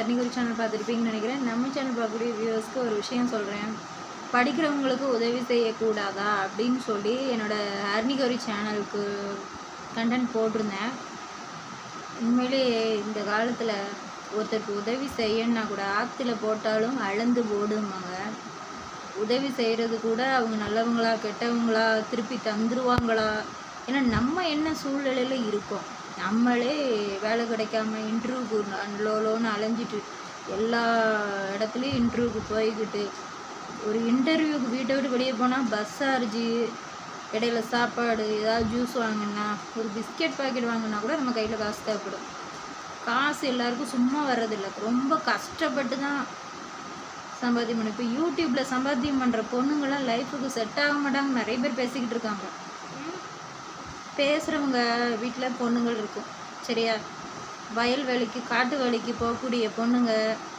அன்றைக்கி சேனல் பார்த்துருப்பீங்கன்னு நினைக்கிறேன். நம்ம சேனல் பார்க்கக்கூடிய வியூவர்ஸ்க்கு ஒரு விஷயம் சொல்கிறேன் படிக்கிறவங்களுக்கு உதவி செய்யக்கூடாதா அப்படின்னு சொல்லி என்னோடய அர்னிகரி சேனலுக்கு கண்டென்ட் போட்டிருந்தேன். உண்மையிலேயே இந்த காலத்தில் ஒருத்தருக்கு உதவி செய்யணுன்னா கூட ஆற்றுல போட்டாலும் அளந்து போடுமாங்க உதவி செய்கிறது கூட அவங்க நல்லவங்களா கெட்டவங்களா திருப்பி தந்துருவாங்களா? ஏன்னா நம்ம என்ன சூழ்நிலையில் இருக்கோம். நம்மளே வேலை கிடைக்காம இன்டர்வியூக்கு லோலோன்னு அலைஞ்சிட்டு எல்லா இடத்துலையும் இன்டர்வியூக்கு போய்கிட்டு ஒரு இன்டர்வியூக்கு வீட்டை விட்டு வெளியே போனால் பஸ் சார்ஜு இடையில சாப்பாடு ஏதாவது ஜூஸ் வாங்கினா ஒரு பிஸ்கெட் பாக்கெட் வாங்கினா கூட நம்ம கையில் காசு தேவைப்படும். காசு எல்லாருக்கும் சும்மா வர்றதில்ல. ரொம்ப கஷ்டப்பட்டு தான் சம்பாத்தியம் பண்ணும் இப்போ யூடியூப்பில் சம்பாத்தியம் பண்ணுற பொண்ணுங்களாம் லைஃபுக்கு செட் ஆக மாட்டாங்க. நிறைய பேர் பேசிக்கிட்டு இருக்காங்க. பேசுகிறவங்க வீட்டில் பொண்ணுங்கள் இருக்கும். சரியா? வயல் வேலைக்கு காட்டு வேலைக்கு போகக்கூடிய பொண்ணுங்க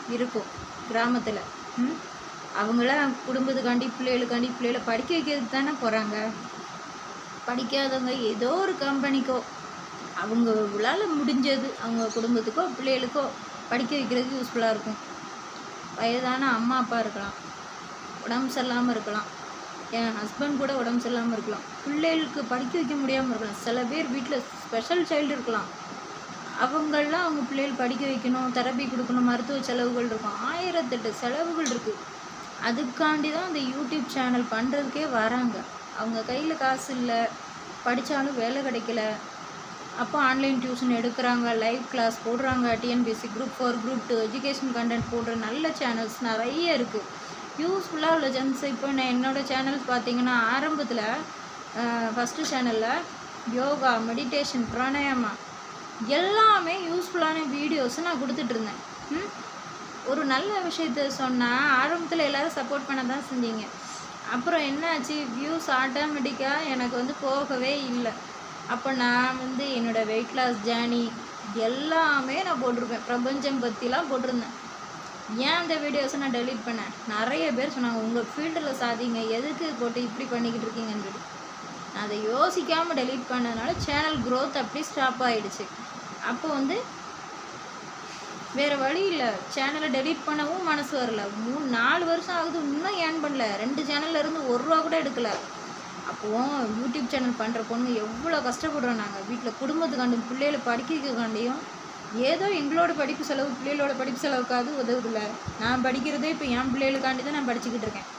இருக்கும் கிராமத்தில். ம்? அவங்களாம் குடும்பத்துக்காண்டி பிள்ளைகளுக்காண்டி பிள்ளைகளை படிக்க வைக்கிறதுக்கு தானே போகிறாங்க படிக்காதவங்க ஏதோ ஒரு கம்பெனிக்கோ அவங்களால முடிஞ்சது அவங்க குடும்பத்துக்கோ பிள்ளைகளுக்கோ படிக்க வைக்கிறதுக்கு யூஸ்ஃபுல்லாக இருக்கும். வயதான அம்மா அப்பா இருக்கலாம். உடம்பு சரியில்லாமல் இருக்கலாம். என் ஹஸ்பண்ட் கூட உடம்பு சரியில்லாமல் இருக்கலாம். பிள்ளைகளுக்கு படிக்க வைக்க முடியாமல் இருக்கலாம். சில பேர் வீட்டில் ஸ்பெஷல் சைல்டு இருக்கலாம். அவங்களெலாம் அவங்க பிள்ளைகள் படிக்க வைக்கணும் தெரப்பி கொடுக்கணும் மருத்துவ செலவுகள் இருக்கும். ஆயிரத்தெட்டு செலவுகள் இருக்குது அதுக்காண்டி தான் அந்த யூடியூப் சேனல் பண்ணுறதுக்கே வராங்க. அவங்க கையில் காசு இல்லை படித்தாலும் வேலை கிடைக்கல. அப்போ ஆன்லைன் டியூஷன் எடுக்கிறாங்க லைவ் கிளாஸ் போடுறாங்க TNPSC group four group two education content போடுற நல்ல சேனல்ஸ் நிறைய இருக்குது யூஸ்ஃபுல்லாக உள்ள ஜென்ஸ் இப்போ நான் என்னோடய சேனல்ஸ் பார்த்தீங்கன்னா ஆரம்பத்தில் ஃபஸ்ட்டு சேனலில் யோகா மெடிடேஷன் பிராணாயாமா எல்லாமே யூஸ்ஃபுல்லான வீடியோஸ் நான் கொடுத்துட்ருந்தேன் ம்? ஒரு நல்ல விஷயத்த சொன்னால் ஆரம்பத்தில் எல்லோரும் சப்போர்ட் பண்ண தான் செஞ்சீங்க. அப்புறம் என்னாச்சு? வியூஸ் ஆட்டோமேட்டிக்காக எனக்கு வந்து போகவே இல்லை. அப்போ நான் வந்து என்னோடய வெயிட் லாஸ் ஜேர்னி எல்லாமே நான் போட்டிருப்பேன். பிரபஞ்சம் பற்றிலாம் போட்டிருந்தேன். ஏன் அந்த வீடியோஸை நான் டெலீட் பண்ணேன்? நிறைய பேர் சொன்னாங்க உங்கள் ஃபீல்டில் சாதிங்க எதுக்கு போட்டு இப்படி பண்ணிக்கிட்டு இருக்கீங்கன்னு சொல்லி. நான் அதை யோசிக்காமல் டெலீட் பண்ணதுனால சேனல் க்ரோத் அப்படி ஸ்டாப் ஆகிடுச்சு அப்போ வந்து வேறு வழி இல்லை. சேனலை டெலீட் பண்ணவும் மனசு வரல. மூணு நாலு வருஷம் ஆகுது இன்னும் ஏன் பண்ணல. ரெண்டு சேனல்ல இருந்து ஒரு ரூபா கூட எடுக்கல. அப்போது யூடியூப் சேனல் பண்ணுற பொண்ணு எவ்வளோ கஷ்டப்படுறோம் நாங்கள் வீட்டில் குடும்பத்துக்காண்டும் பிள்ளைகளை படிக்கிறதுக்காண்டியும் ஏதோ எங்களோட படிப்பு செலவு பிள்ளைகளோட படிப்பு செலவுக்காவது உதவுதில்ல. நான் படிக்கிறதே இப்போ என் பிள்ளைகளுக்காண்டி தான் நான் படிச்சுக்கிட்டு இருக்கேன்.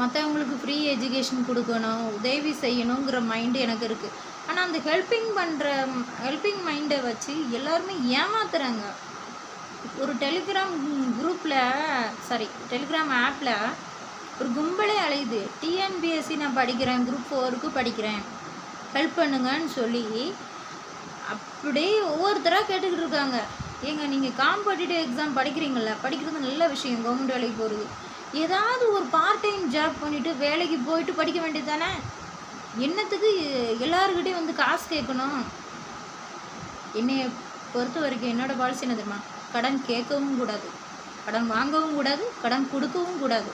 மற்றவங்களுக்கு ஃப்ரீ எஜுகேஷன் கொடுக்கணும் உதவி செய்யணுங்கிற மைண்டு எனக்கு இருக்குது ஆனால் அந்த ஹெல்பிங் பண்ணுற ஹெல்பிங் மைண்டை வச்சு எல்லாருமே ஏமாத்துறாங்க. ஒரு டெலிகிராம் குரூப்பில் சாரி டெலிகிராம் ஆப்பில் ஒரு கும்பலே அலையுது. டிஎன்பிஎஸ்சி நான் படிக்கிறேன் குரூப் ஃபோருக்கு படிக்கிறேன். ஹெல்ப் பண்ணுங்கன்னு சொல்லி அப்படியே ஒவ்வொருத்தராக கேட்டுக்கிட்டு இருக்காங்க. ஏங்க நீங்கள் காம்படிட்டிவ் எக்ஸாம் படிக்கிறீங்கள படிக்கிறது நல்ல விஷயம் கவர்மெண்ட் வேலைக்கு போகிறது ஏதாவது ஒரு பார்ட் டைம் ஜாப் பண்ணிவிட்டு வேலைக்கு போயிட்டு படிக்க வேண்டியது தானே என்னத்துக்கு எல்லாருக்கிட்டையும் வந்து காசு கேட்கணும்? என்னையை பொறுத்த வரைக்கும் என்னோடய பாலிசி என்ன தெரியுமா? கடன் கேட்கவும் கூடாது. கடன் வாங்கவும் கூடாது கடன் கொடுக்கவும் கூடாது.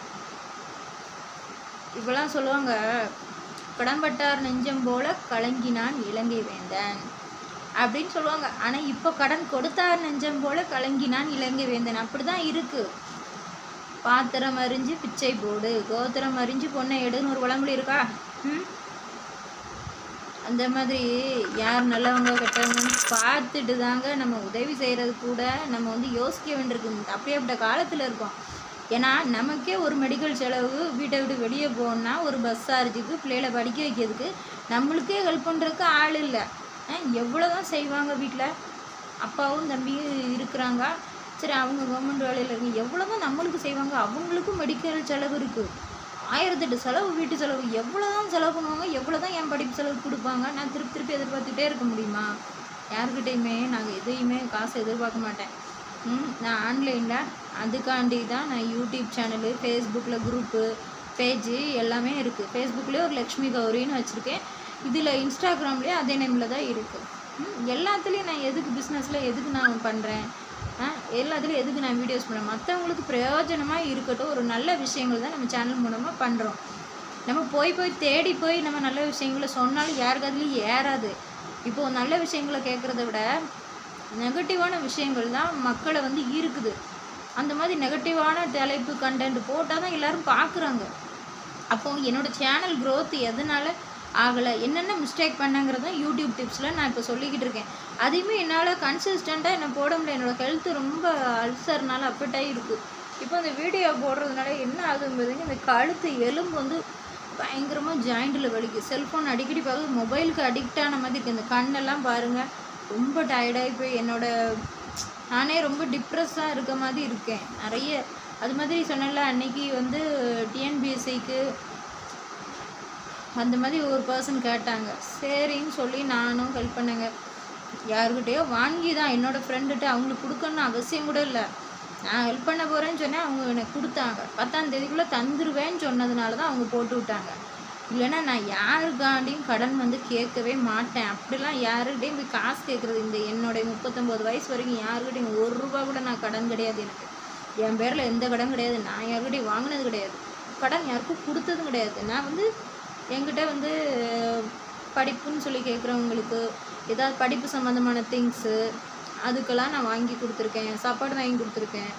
இப்பெல்லாம் சொல்லுவாங்க. கடன்பட்டார் நெஞ்சம் போல கலங்கினான் இலங்கை வேந்தன். அப்படின்னு சொல்லுவாங்க. ஆனால் இப்போ கடன் கொடுத்தார் நெஞ்சம் போல கலங்கினான் இலங்கை வேந்தன். அப்படி தான் இருக்குது பாத்திரம் அறிஞ்சு பிச்சை போடு. கோத்திரம் அறிஞ்சு பொண்ணை எடுன்னு ஒரு பழமொழி இருக்கா? ம்? அந்த மாதிரி யார் நல்லவங்க கெட்டவங்கன்னு பார்த்துட்டு தாங்க நம்ம உதவி செய்கிறது கூட நம்ம வந்து யோசிக்க வேண்டியிருக்கு. அப்படியே அப்படியேப்பட்ட காலத்தில் இருக்கோம். ஏன்னா நமக்கே ஒரு மெடிக்கல் செலவு வீட்டை விட்டு வெளியே போகணுன்னா ஒரு பஸ் சார்ஜுக்கு பிள்ளைகளை படிக்க வைக்கிறதுக்கு. நம்மளுக்கே ஹெல்ப் பண்ணுறதுக்கு ஆள் இல்லை. எவ்வளோ தான் செய்வாங்க வீட்டில் அப்பாவும் தம்பியும் இருக்கிறாங்க. சரி அவங்க கவர்மெண்ட் வேலையில் இருக்கு எவ்வளோ தான் நம்மளுக்கு செய்வாங்க அவங்களுக்கும் மெடிக்கல் செலவு இருக்குது ஆயிரத்தெட்டு செலவு வீட்டு செலவு எவ்வளோ தான் செலவு பண்ணுவாங்க எவ்வளோ தான் என் படிப்பு செலவு கொடுப்பாங்க நான் திருப்பி திருப்பி எதிர்பார்த்துட்டே இருக்க முடியுமா? யாருக்கிட்டேயுமே நாங்கள் எதையுமே காசு எதிர்பார்க்க மாட்டேன். ம், நான் ஆன்லைனில் அதுக்காண்டி தான் நான் யூடியூப் சேனலு ஃபேஸ்புக்கில் குரூப்பு பேஜு எல்லாமே இருக்குது ஃபேஸ்புக்லேயே ஒரு லக்ஷ்மி கௌரின்னு வச்சுருக்கேன். இதில் இன்ஸ்டாகிராம்லேயே அதே நேமில் தான் இருக்குது எல்லாத்துலேயும் நான் எதுக்கு பிஸ்னஸில் எதுக்கு நான் பண்ணுறேன் எல்லாத்துலேயும் எதுக்கு நான் வீடியோஸ் பண்ணுறேன் மற்றவங்களுக்கு பிரயோஜனமாக இருக்கட்டும் ஒரு நல்ல விஷயங்கள் தான் நம்ம சேனல் மூலமாக பண்ணுறோம் நம்ம போய் போய் தேடி போய் நம்ம நல்ல விஷயங்களை சொன்னாலும் யாருக்கு அதுலேயும் ஏறாது. இப்போது நல்ல விஷயங்களை கேட்குறத விட நெகட்டிவான விஷயங்கள் தான் மக்களை வந்து ஈர்க்குது. அந்த மாதிரி நெகட்டிவான தலைப்பு கண்டென்ட் போட்டால் தான் எல்லோரும் பார்க்குறாங்க. அப்போ என்னோடய சேனல் க்ரோத் எதனால் ஆகலை என்னென்ன மிஸ்டேக் பண்ணங்கிறத யூடியூப் டிப்ஸில் நான் இப்போ சொல்லிக்கிட்டு இருக்கேன். அதையுமே என்னால் கன்சிஸ்டண்ட்டாக என்ன போட முடியல. என்னோட ஹெல்த்து ரொம்ப அல்சர்னால அப்பட்டாகி இருக்குது இப்போ இந்த வீடியோ போடுறதுனால என்ன ஆகுதுங்கிறது இந்த கழுத்து எலும்பு வந்து பயங்கரமாக ஜாயிண்டில் வலிக்கு செல்ஃபோன் அடிக்கடி பார்க்க மொபைலுக்கு அடிக்ட் ஆன மாதிரி இருக்குது இந்த கண்ணெல்லாம் பாருங்கள் ரொம்ப டயர்டாகி போய் என்னோடய நானே ரொம்ப டிப்ரெஸ்ஸாக இருக்க மாதிரி இருக்கேன். நிறைய அது மாதிரி சொன்னல அன்னைக்கு வந்து டிஎன்பிஎஸ்சிக்கு அந்த மாதிரி ஒரு பர்சன் கேட்டாங்க. சரின்னு சொல்லி நானும் ஹெல்ப் பண்ணேங்க. யாருக்கிட்டேயோ வாங்கி தான் என்னோடய ஃப்ரெண்டுகிட்ட அவங்களுக்கு கொடுக்கணும்னு அவசியம் கூட இல்லை. நான் ஹெல்ப் பண்ண போகிறேன்னு சொன்னேன் அவங்க எனக்கு கொடுத்தாங்க. பத்தாம் தேதிக்குள்ளே தந்துருவேன்னு சொன்னதுனால தான் அவங்க போட்டு விட்டாங்க. இல்லைன்னா நான் யாருக்காண்டியும் கடன் வந்து கேட்கவே மாட்டேன். அப்படிலாம் யாருக்கிட்டையும் போய் காசு கேட்குறது இந்த என்னுடைய முப்பத்தொம்போது வயசு வரைக்கும் யாருக்கிட்டையும் ஒரு ரூபா கூட நான் கடன் கிடையாது எனக்கு. என் பேரில் எந்த கடன் கிடையாது. நான் யாருக்கிட்டையும் வாங்கினது கிடையாது. கடன் யாருக்கும் கொடுத்ததும் கிடையாது. நான் வந்து என்கிட்ட வந்து படிப்புன்னு சொல்லி கேட்குறவங்களுக்கு ஏதாவது படிப்பு சம்மந்தமான திங்ஸு அதுக்கெல்லாம் நான் வாங்கி கொடுத்துருக்கேன். சாப்பாடு வாங்கி கொடுத்துருக்கேன்.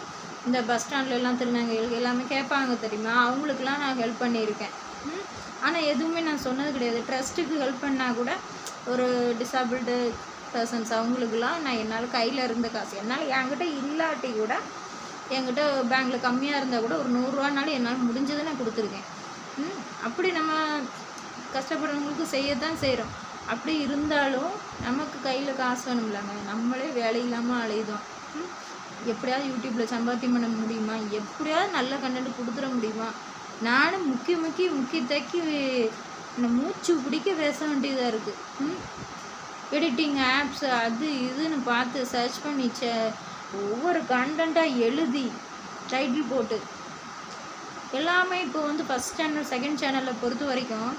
இந்த பஸ் ஸ்டாண்ட்லலாம் எல்லாம் எல்லாமே கேட்பாங்க தெரியுமா? அவங்களுக்குலாம் நான் ஹெல்ப் பண்ணியிருக்கேன். ம்? ஆனால் எதுவுமே நான் சொன்னது கிடையாது. ட்ரஸ்ட்டுக்கு ஹெல்ப் பண்ணால் கூட ஒரு டிசபிள்டு பர்சன்ஸ் அவங்களுக்குலாம் நான் என்னால் கையில் இருந்த காசு. என்னால் என்கிட்ட இல்லாட்டி கூட என்கிட்ட பேங்க்கில் கம்மியாக இருந்தால் கூட ஒரு நூறுரூவானாலும் என்னால் முடிஞ்சதை நான் கொடுத்துருக்கேன். ம், அப்படி நம்ம கஷ்டப்படுறவங்களுக்கு செய்யத்தான் செய்கிறோம் அப்படி இருந்தாலும் நமக்கு கையில் காசு வேணும்லாங்க. நம்மளே வேலை இல்லாமல் அலையுதோம். ம், எப்படியாவது யூடியூப்பில் சம்பாத்தியம் பண்ண முடியுமா? எப்படியாவது நல்ல கண்டென்ட் கொடுத்துட முடியுமா? நானும் முக்கி முக்கி முக்கி தக்கி மூச்சு பிடிக்க பேச வேண்டியதாக இருக்குது எடிட்டிங் ஆப்ஸ் அது இதுன்னு பார்த்து சர்ச் பண்ணி ச ஒவ்வொரு கண்டென்ட்டாக எழுதி டைட்டில் போட்டு. எல்லாமே இப்போ வந்து ஃபஸ்ட் சேனல் செகண்ட் சேனலில் பொறுத்த வரைக்கும்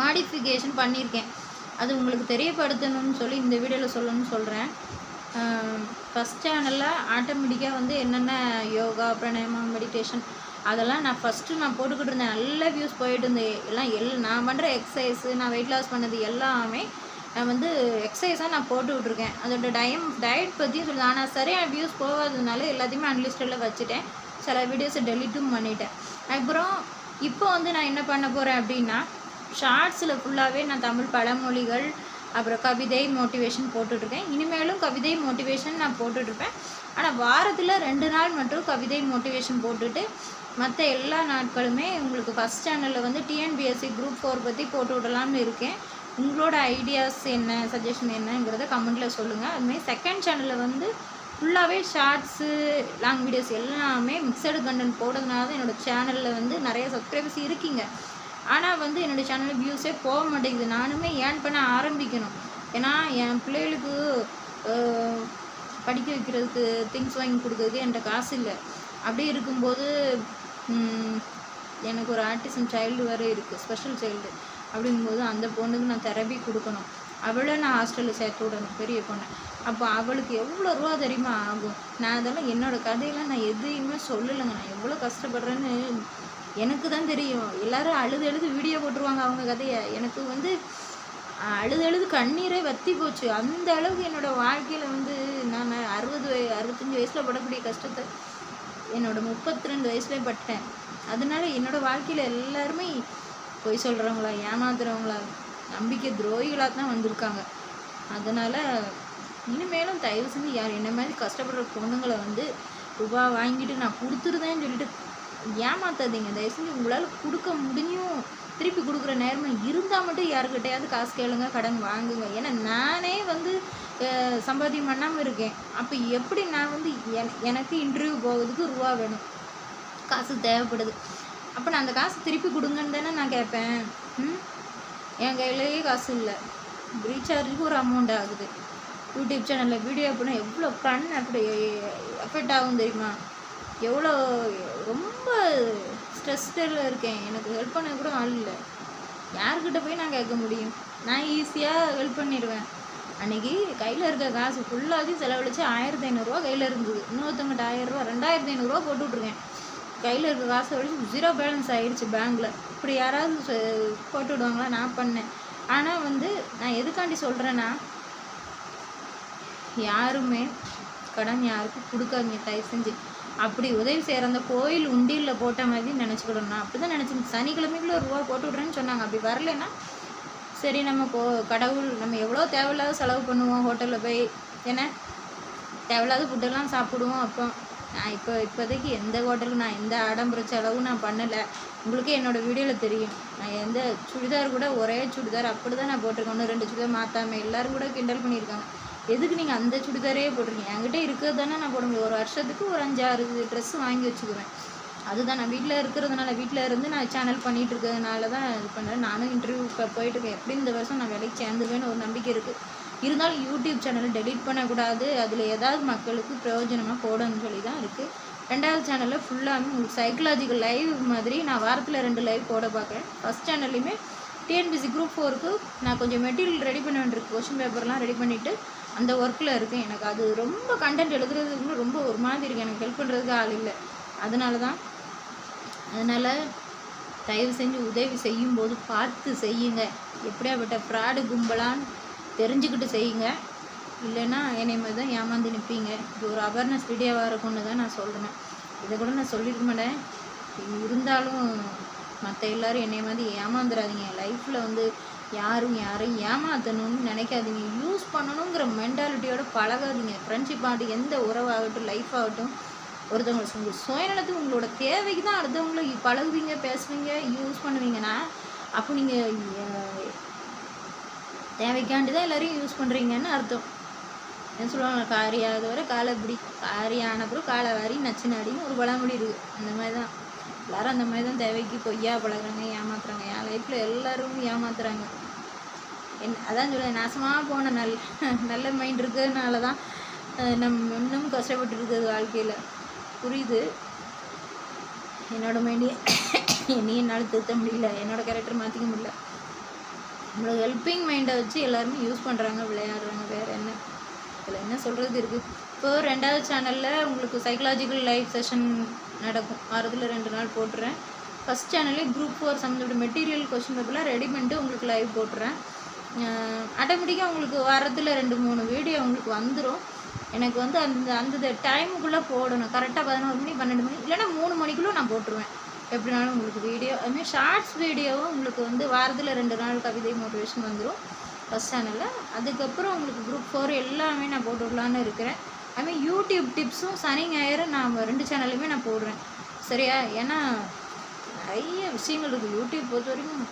மாடிஃபிகேஷன் பண்ணியிருக்கேன். அது உங்களுக்கு தெரியப்படுத்தணும்னு சொல்லி இந்த வீடியோவில் சொல்லணும்னு சொல்கிறேன் ஃபஸ்ட் சேனலில் ஆட்டோமேட்டிக்காக வந்து என்னென்ன யோகா பிரணயமா மெடிடேஷன் அதெல்லாம் நான் ஃபஸ்ட்டு நான் போட்டுக்கிட்டு இருந்தேன். நல்ல வியூஸ் போயிட்டு இருந்தேன் எல்லாம் எல் நான் பண்ணுற எக்ஸசைஸு நான் வெயிட் லாஸ் பண்ணது எல்லாமே நான் வந்து எக்ஸசைஸாக நான் போட்டு விட்ருக்கேன் அதோட டயம் டயட் பற்றியும் சொல்லுது. ஆனால் சரியாக வியூஸ் போகாததுனால எல்லாத்தையுமே அன்லிஸ்டில் வச்சுட்டேன். சில வீடியோஸை டெலிட்டும் பண்ணிட்டேன். அப்புறம் இப்போ வந்து நான் என்ன பண்ண போகிறேன் அப்படின்னா ஷார்ட்ஸில் ஃபுல்லாகவே நான் தமிழ் பழமொழிகள் அப்புறம் கவிதை மோட்டிவேஷன் போட்டுட்ருக்கேன் இனிமேலும் கவிதை மோட்டிவேஷன் நான் போட்டுட்ருப்பேன் ஆனால் வாரத்தில் ரெண்டு நாள் மட்டும் கவிதை மோட்டிவேஷன் போட்டுட்டு மற்ற எல்லா நாட்களுமே உங்களுக்கு ஃபஸ்ட் சேனலில் வந்து டிஎன்பிஎஸ்சி குரூப் ஃபோர் பற்றி போட்டு விடலாம்னு இருக்கேன். உங்களோட ஐடியாஸ் என்ன சஜஷன் என்னங்கிறத கமெண்ட்டில் சொல்லுங்கள் அதுமாரி செகண்ட் சேனலில் வந்து ஃபுல்லாகவே ஷார்ட்ஸு லாங் வீடியோஸ் எல்லாமே மிக்சடு கண்டென்ட் போடுறதுனால தான் என்னோடய சேனலில் வந்து நிறைய சப்ஸ்கிரைபர்ஸ் இருக்கீங்க. ஆனால் வந்து என்னோடய சேனலில் வியூஸே போக மாட்டேங்குது. நானுமே ஏர்ன் பண்ண ஆரம்பிக்கணும். ஏன்னா என் பிள்ளைகளுக்கு படிக்க வைக்கிறதுக்கு திங்ஸ் வாங்கி கொடுக்குறதுக்கு என்கிட்ட காசு இல்லை. அப்படி இருக்கும்போது எனக்கு ஒரு ஆர்டிசம் சைல்டு வேறு இருக்குது ஸ்பெஷல் சைல்டு அப்படிங்கும்போது அந்த பொண்ணுக்கு நான் தெரப்பி கொடுக்கணும். அவளை நான் ஹாஸ்டலில் சேர்த்து விடணும் பெரிய பொண்ணை. அப்போ அவளுக்கு எவ்வளோ ரூபா தெரியுமா ஆகும்? நான் அதெல்லாம் என்னோடய கதையெல்லாம் நான் எதையுமே சொல்லலைங்க. நான் எவ்வளோ கஷ்டப்படுறேன்னு எனக்கு தான் தெரியும். எல்லாரும் அழுது அழுது வீடியோ போட்டுருவாங்க அவங்க கதையை. எனக்கு வந்து அழுது அழுது கண்ணீரே வத்தி போச்சு. அந்த அளவுக்கு என்னோடய வாழ்க்கையில் வந்து நான் அறுபது வய அறுபத்தஞ்சி வயசில் படக்கூடிய கஷ்டத்தை என்னோட முப்பத்தி ரெண்டு வயசுலேயே பட்டேன். அதனால என்னோட வாழ்க்கையில் எல்லாருமே பொய் சொல்கிறவங்களா ஏமாத்துறவங்களா நம்பிக்கை துரோகிகளாக தான் வந்திருக்காங்க. அதனால் இனிமேலும் தயவு செஞ்சு யார் என்ன மாதிரி கஷ்டப்படுற பொண்ணுங்களை வந்து ரூபா வாங்கிட்டு நான் கொடுத்துருதேன்னு சொல்லிட்டு ஏமாத்தாதீங்க. தயவு செஞ்சு உங்களால் கொடுக்க முடியும். திருப்பி கொடுக்குற நேர்மை இருந்தால் மட்டும் யாருக்கிட்டையாவது காசு கேளுங்க கடன் வாங்குங்க. ஏன்னா நானே வந்து அஹ், சம்பாத்தியம் பண்ணாமல் இருக்கேன். அப்போ எப்படி நான் வந்து எனக்கு இன்டர்வியூ போகிறதுக்கு ரூபா வேணும்? காசு தேவைப்படுது. அப்போ நான் அந்த காசு திருப்பி கொடுங்கன்னு தானே நான் கேட்பேன். என் கையிலேயே காசு இல்லை. ரீசார்ஜுக்கு ஒரு அமௌண்ட் ஆகுது. யூடியூப் சேனலில் வீடியோ அப்படின்னா எவ்வளோ கண் அப்படி எஃபெக்ட் ஆகும் தெரியுமா? எவ்வளோ ரொம்ப ஸ்ட்ரெஸ்டில் இருக்கேன். எனக்கு ஹெல்ப் பண்ண கூட ஆள் இல்லை. யார்கிட்ட போய் நான் கேட்க முடியும்? நான் ஈஸியாக ஹெல்ப் பண்ணிடுவேன். அன்றைக்கி கையில் இருக்க காசு ஃபுல்லாத்தையும் செலவழிச்சு ஆயிரத்தி ஐநூறுரூவா கையில் இருந்தது. இன்னொருத்தவங்கிட்ட ஆயிரரூவா ரெண்டாயிரத்தி ஐநூறுரூவா போட்டுட்ருக்கேன் கையில் இருக்க காசை வழிச்சு ஜீரோ பேலன்ஸ் ஆகிடுச்சு பேங்க்கில் இப்படி யாராவது சொ- போட்டு விடுவாங்களா? நான் பண்ணேன். ஆனால் வந்து நான் எதுக்காண்டி சொல்கிறேன்னா யாருமே கடன் யாருக்கும் கொடுக்காதீங்க. தயவு செஞ்சு அப்படி உதவி செய்கிற அந்த கோயில் உண்டியலில் போட்ட மாதிரி நினச்சிக்கிடணும். அப்படி தான் நினச்சி சனிக்கிழமைக்குள்ள ஒரு ரூபா போட்டு விட்றேன்னு சொன்னாங்க. அப்படி வரலைன்னா சரி நம்ம கோ கடவுள் நம்ம எவ்வளோ தேவையில்லாத செலவு பண்ணுவோம் ஹோட்டலில் போய். என்ன? தேவையில்லாத ஃபுட்டெல்லாம் சாப்பிடுவோம் அப்போ. நான் இப்போ இப்போதைக்கு எந்த ஹோட்டலுக்கு நான் எந்த ஆடம்பர செலவும் நான் பண்ணலை. உங்களுக்கே என்னோடய வீடியோவில் தெரியும். நான் எந்த சுடிதார் கூட ஒரே சுடிதார் அப்படி தான் நான் போட்டிருக்கேன். ஒன்று ரெண்டு சுடிதார் மாற்றாமல் எல்லோரும் கூட கிண்டல் பண்ணியிருக்காங்க. எதுக்கு நீங்கள் அந்த சுடிதாரே போட்டிருக்கீங்க என்கிட்ட இருக்கிறது தானே நான் போட முடியும். ஒரு வருஷத்துக்கு ஒரு அஞ்சாறு ட்ரெஸ் வாங்கி வச்சுக்குவேன். அதுதான் நான் வீட்டில் இருக்கிறதுனால வீட்டில் இருந்து நான் சேனல் பண்ணிகிட்டு இருக்கிறதுனால தான் இது பண்ணுறேன் நானும் இன்டர்வியூ இப்போ போயிட்டுருக்கேன் எப்படி இந்த வருஷம் நான் வேலைக்கு சேர்ந்துருவேன்னு ஒரு நம்பிக்கை இருக்குது இருந்தாலும் யூடியூப் சேனலை டெலீட் பண்ணக்கூடாது. அதில் ஏதாவது மக்களுக்கு பிரயோஜனமாக போடணும்னு சொல்லி தான் இருக்குது ரெண்டாவது சேனலில் ஃபுல்லாக உங்களுக்கு சைக்கலாஜிக்கல் லைவ் மாதிரி நான் வாரத்தில் ரெண்டு லைவ் போட பார்க்குறேன். ஃபஸ்ட் சேனல்லையுமே டிஎன்பிசி குரூப் ஃபோருக்கு நான் கொஞ்சம் மெட்டீரியல் ரெடி பண்ண வேண்டியிருக்கு. கொஷின் பேப்பர்லாம் ரெடி பண்ணிவிட்டு அந்த ஒர்க்கில் இருக்கேன் எனக்கு அது ரொம்ப கண்டென்ட் எழுதுறதுக்கு ரொம்ப ஒரு மாதிரி இருக்குது எனக்கு ஹெல்ப் பண்ணுறதுக்கு ஆள் இல்லை. அதனால தான் அதனால் தயவு செஞ்சு உதவி செய்யும்போது பார்த்து செய்யுங்க. எப்படியாப்பட்ட ஃப்ராடு கும்பலான்னு தெரிஞ்சுக்கிட்டு செய்யுங்க. இல்லைன்னா என்னை மாதிரி தான் ஏமாந்து நிற்பீங்க இது ஒரு அவேர்னஸ் வீடியோவாக இருக்கும்னு தான் நான் சொல்கிறேன் இதை கூட நான் சொல்லியிருக்க மாட்டேன். இருந்தாலும் மற்ற எல்லோரும் என்னை மாதிரி ஏமாந்துடாதீங்க லைஃப்பில் வந்து யாரும் யாரையும் ஏமாற்றணும்னு நினைக்காதீங்க. யூஸ் பண்ணணுங்கிற மென்டாலிட்டியோட பழகாதீங்க. ஃப்ரெண்ட்ஷிப் ஆகட்டும் எந்த உறவாகட்டும் லைஃப் ஆகட்டும் ஒருத்தவங்க உங்கள் சுயநலத்துக்கு உங்களோட தேவைக்கு தான் அடுத்தவங்கள பழகுவீங்க பேசுவீங்க யூஸ் பண்ணுவீங்கன்னா அப்போ நீங்கள் தேவைக்காண்டி தான் எல்லோரையும் யூஸ் பண்ணுறீங்கன்னு அர்த்தம். என்ன சொல்லுவாங்க? காரியாத வரை காலை பிடி காரி ஆன அப்புறம் காலை வாரி நச்சு நாடின்னு ஒரு பழமொழி இருக்குது அந்த மாதிரி தான் எல்லோரும் அந்த மாதிரி தான் தேவைக்கு பொய்யா பழகுறாங்க ஏமாத்துறாங்க. என் லைஃப்பில் எல்லோரும் ஏமாத்துறாங்க. என் அதான் சொல்லுவேன் நாசமாக போன நல்ல நல்ல மைண்ட் இருக்கிறதுனால தான் நம் இன்னும் கஷ்டப்பட்டு இருக்கிறது வாழ்க்கையில். புரியுது? என்னோட மைண்டு என்னையும் என்னால் திருத்த முடியல. என்னோடய கேரக்டர் மாற்றிக்க முடியல. நம்மளோட ஹெல்ப்பிங் மைண்டை வச்சு எல்லாருமே யூஸ் பண்ணுறாங்க விளையாடுறாங்க வேறு என்ன? இதில் என்ன சொல்கிறது இருக்குது இப்போ ரெண்டாவது சேனலில் உங்களுக்கு சைக்கலாஜிக்கல் லைஃப் செஷன் நடக்கும். வாரத்தில் ரெண்டு நாள் போட்டுறேன். ஃபஸ்ட் சேனலே குரூப் ஃபோர் சம்மந்தப்பட்ட மெட்டீரியல் கொஸ்டின் பேப்பர்லாம் ரெடி பண்ணிட்டு உங்களுக்கு லைவ் போட்டுறேன். ஆட்டோமேட்டிக்காக உங்களுக்கு வாரத்தில் ரெண்டு மூணு வீடியோ உங்களுக்கு வந்துடும் எனக்கு வந்து அந்த அந்த டைமுக்குள்ளே போடணும். கரெக்டாக பதினோரு மணி பன்னெண்டு மணி இல்லைன்னா மூணு மணிக்குள்ளே நான் போட்டுருவேன். எப்படினாலும் உங்களுக்கு வீடியோ அதுமாதிரி ஷார்ட்ஸ் வீடியோவும் உங்களுக்கு வந்து வாரத்தில் ரெண்டு நாள் கவிதை மோட்டிவேஷன் வந்துடும் ஃபஸ்ட் சேனலில் அதுக்கப்புறம் உங்களுக்கு குரூப் ஃபோர் எல்லாமே நான் போட்டுடலான்னு இருக்கிறேன். அதுமாதிரி யூடியூப் டிப்ஸும் சனி ஞாயிறு நான் ரெண்டு சேனல்லையுமே நான் போடுறேன். சரியா? ஏன்னா நிறைய விஷயங்கள் இருக்குது யூடியூப் பொறுத்த வரைக்கும்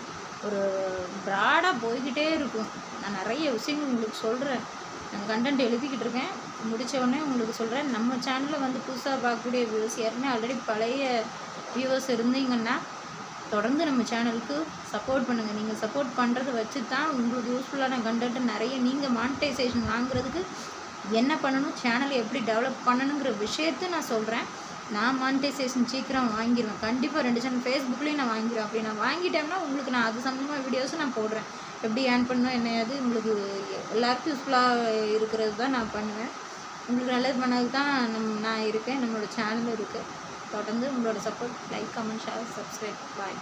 ஒரு ப்ராடாக போய்கிட்டே இருக்கும். நான் நிறைய விஷயங்கள் உங்களுக்கு சொல்கிறேன் நான் கண்டென்ட் எழுதிக்கிட்டு இருக்கேன். முடித்த உடனே உங்களுக்கு சொல்கிறேன் நம்ம சேனலில் வந்து புதுசாக பார்க்கக்கூடிய வியூஸ் ஏற்கனவே ஆல்ரெடி பழைய வியூவர்ஸ் இருந்தீங்கன்னா தொடர்ந்து நம்ம சேனலுக்கு சப்போர்ட் பண்ணுங்கள் நீங்கள் சப்போர்ட் பண்ணுறத வச்சு தான் உங்களுக்கு யூஸ்ஃபுல்லான கண்டென்ட் நிறைய நீங்கள் மானிட்டைசேஷன் வாங்குறதுக்கு என்ன பண்ணணும்? சேனலை எப்படி டெவலப் பண்ணணுங்கிற விஷயத்தை நான் சொல்கிறேன் நான் மானிட்டைசேஷன் சீக்கிரம் வாங்கிடுவேன் கண்டிப்பாக ரெண்டு சேனல் ஃபேஸ்புக்லேயும் நான் வாங்கிடுவேன் அப்படி நான் வாங்கிட்டேன்னா உங்களுக்கு நான் அது சம்மந்தமாக வீடியோஸும் நான் போடுறேன். எப்படி ஏர்ன் பண்ணணும்? என்னையாது உங்களுக்கு எல்லாருக்கும் யூஸ்ஃபுல்லாக இருக்கிறது தான் நான் பண்ணுவேன். உங்களுக்கு நல்லது பண்ணதுக்கு தான் நம் நான் இருக்கேன். நம்மளோட சேனலும் இருக்குது தொடர்ந்து உங்களோட support like comment share subscribe bye